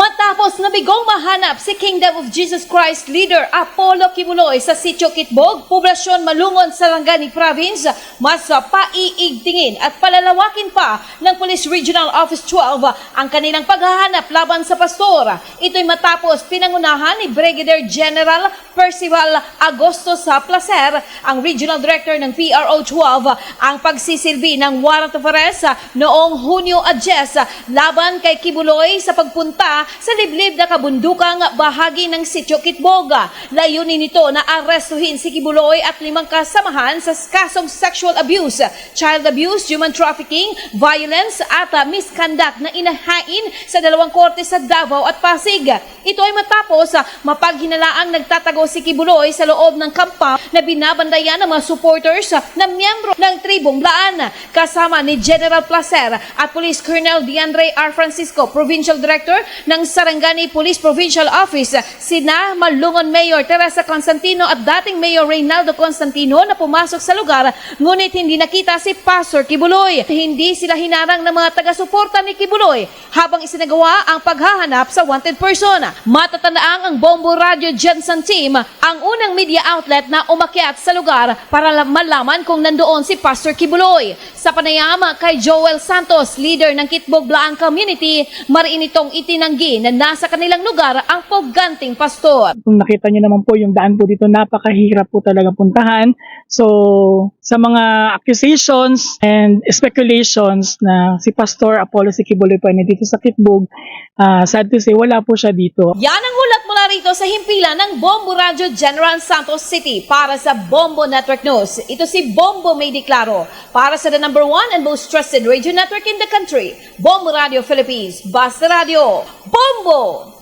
ಮತ್ತು Matapos nabigong mahanap si Kingdom of Jesus Christ leader Apollo Kibuloy sa Sitio Kitbog, poblasyon Malungon, Sarangani Province, mas paiigtingin at palalawakin pa ng Police Regional Office 12 ang kanilang paghahanap laban sa pastor. Ito'y matapos pinangunahan ni Brigadier General Percival Agosto sa Placer, ang Regional Director ng PRO 12, ang pagsisilbi ng warrant of arrest noong Hunyo at Jess laban kay Kibuloy sa pagpunta sa liblib na kabundukang bahagi ng Sitio Kitboga. Layunin nito na arestuhin si Kibuloy at limang kasamahan sa kasong sexual abuse, child abuse, human trafficking, violence at uh, misconduct na inahain sa dalawang korte sa Davao at Pasig. Ito ay matapos uh, mapaghinalaang nagtatago si Kibuloy sa loob ng kampa na binabandayan ng mga supporters uh, na miyembro ng Tribong Blaan kasama ni General Placer at Police Colonel Diandre R. Francisco, Provincial Director ng Sarangani Police Provincial Office, sina Malungon Mayor Teresa Constantino at dating Mayor Reynaldo Constantino na pumasok sa lugar ngunit hindi nakita si Pastor Kibuloy. Hindi sila hinarang ng mga taga-suporta ni Kibuloy habang isinagawa ang paghahanap sa wanted person. Matatanaang ang Bombo Radio Jensen Team ang unang media outlet na umakyat sa lugar para la- malaman kung nandoon si Pastor Kibuloy. Sa panayam kay Joel Santos, leader ng Kitbog Blaan Community, mariin itong itinanggi na nasa kanilang lugar ang poganting pastor. Kung nakita niyo naman po yung daan po dito, napakahirap po talaga puntahan. So, sa mga accusations and speculations na si Pastor Apollo Sikibuloy po ay dito sa Kitbog, ah, sad to say, wala po siya dito. Yan ang mula rito sa himpilan ng Bombo Radio General Santos City para sa Bombo Network News. Ito si Bombo May Declaro para sa the number one and most trusted radio network in the country, Bombo Radio Philippines. Basta Radio, Bombo!